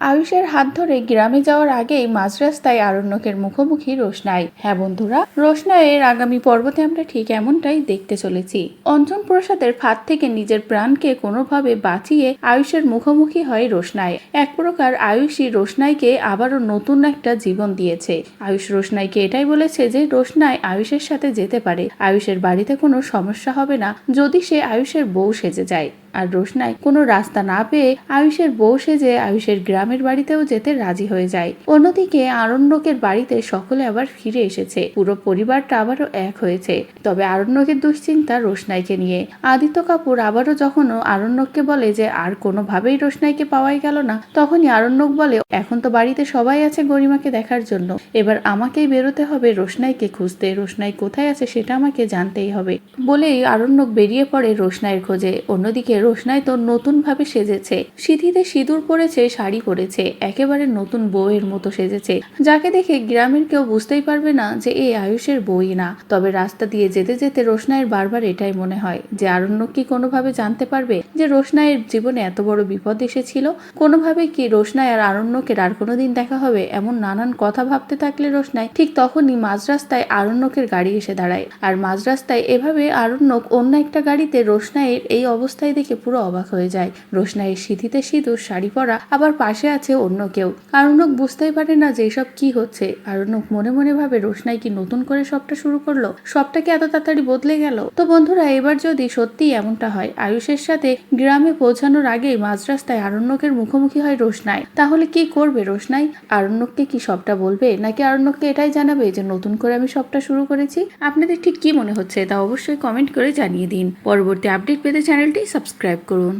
আয়ুষের হাত ধরে গ্রামে যাওয়ার আগেই মাঝ রাস্তায় আরণ্যকের মুখোমুখি রোশনাই। হ্যাঁ বন্ধুরা, রোশনাইয়ের আগামী পর্বতে আমরা ঠিক এমনটাই দেখতে চলেছি। অঞ্জন প্রসাদের ফাঁদ থেকে নিজের প্রাণকে কোনোভাবে বাঁচিয়ে আয়ুষের মুখোমুখি হয় রোশনাই। এক প্রকার আয়ুষই রোশনাইকে আবারও নতুন একটা জীবন দিয়েছে। আয়ুষ রোশনাইকে এটাই বলেছে যে রোশনাই আয়ুষের সাথে যেতে পারে। আয়ুষের বাড়িতে কোনো সমস্যা হবে না যদি সে আয়ুষের বউ সেজে যায়। আর রোশনাই কোনো রাস্তা না পেয়ে আয়ুষের বউ সেজে আয়ুষের গ্রামের বাড়িতেও যেতে রাজি হয়ে যায়। অন্যদিকে আরণ্যকের বাড়িতে সকলে আবার ফিরে এসেছে। পুরো পরিবারটা আবারও এক হয়েছে। তবে আরণ্যকের দুশ্চিন্তা রোশনাইকে নিয়ে। আদিত্য কাপুর আবারও যখন আরণ্যককে বলে যে আর কোনোভাবেই রোশনাইকে পাওয়াই গেল না, তখনই আরণ্যক বলে, এখন তো বাড়িতে সবাই আছে গরিমাকে দেখার জন্য। এবার আমাকেই বেরোতে হবে, রোশনাইকে খুঁজতে। রোশনাই কোথায় আছে সেটা আমাকে জানতেই হবে। বলেই আরণ্যক বেরিয়ে পড়ে রোশনাইয়ের খোঁজে। অন্যদিকে রোশনাই তো নতুন ভাবে সেজেছে। সিঁথিতে সিঁদুর পরেছে, শাড়ি পরেছে, একেবারে নতুন বউয়ের মতো সেজেছে। যাকে দেখে গ্রামের কেউ বুঝতেই পারবে না যে এই আয়ুষের বই না। তবে রাস্তা দিয়ে যেতে যেতে রোশনাইয়ের বারবার এটাই মনে হয় যে আরণ্যক কি কোনোভাবে জানতে পারবে যে রোশনাইয়ের জীবনে এত বড় বিপদ এসেছিল? কোনোভাবে কি রোশনাই আর আরণ্যকের আর কোনোদিন দেখা হবে এমন নানান কথা ভাবতে থাকলে রোশনাই? ঠিক তখনই মাঝ রাস্তায় আরণ্যকের গাড়ি এসে দাঁড়ায়। আর মাঝ রাস্তায় এভাবে আরণ্যক অন্য একটা গাড়িতে রোশনাইয়ের এই অবস্থায় দেখে পুরো অবাক হয়ে যায়। রোশনাইয়ের সিঁথিতে সিঁদুর, শাড়ি পরা, আবার পাশে আছে অন্য কেউ। আরণ্যক বুঝতেই পারে না যে এসব কি হচ্ছে। আরণ্যক মনে মনে ভাবে, রোশনাই কি নতুন করে সবটা শুরু করল? সবটা কি এত তাড়াতাড়ি বদলে গেল? তো বন্ধুরা, এবার যদি সত্যি এমনটা হয়, আয়ুষের সাথে গ্রামে পৌঁছানোর আগেই মাঝ রাস্তায় আরণ্যকের মুখোমুখি হয় রোশনাই। তাহলে কি করবে রোশনাই? আরণ্যককে কি সবটা বলবে? নাকি আরণ্যককে এটাই জানাবে যে নতুন করে আমি সবটা শুরু করেছি? আপনাদের ঠিক কি মনে হচ্ছে তা অবশ্যই কমেন্ট করে জানিয়ে দিন। পরবর্তী আপডেট পেতে চ্যানেলটি সাবস্ক্রাইব করুন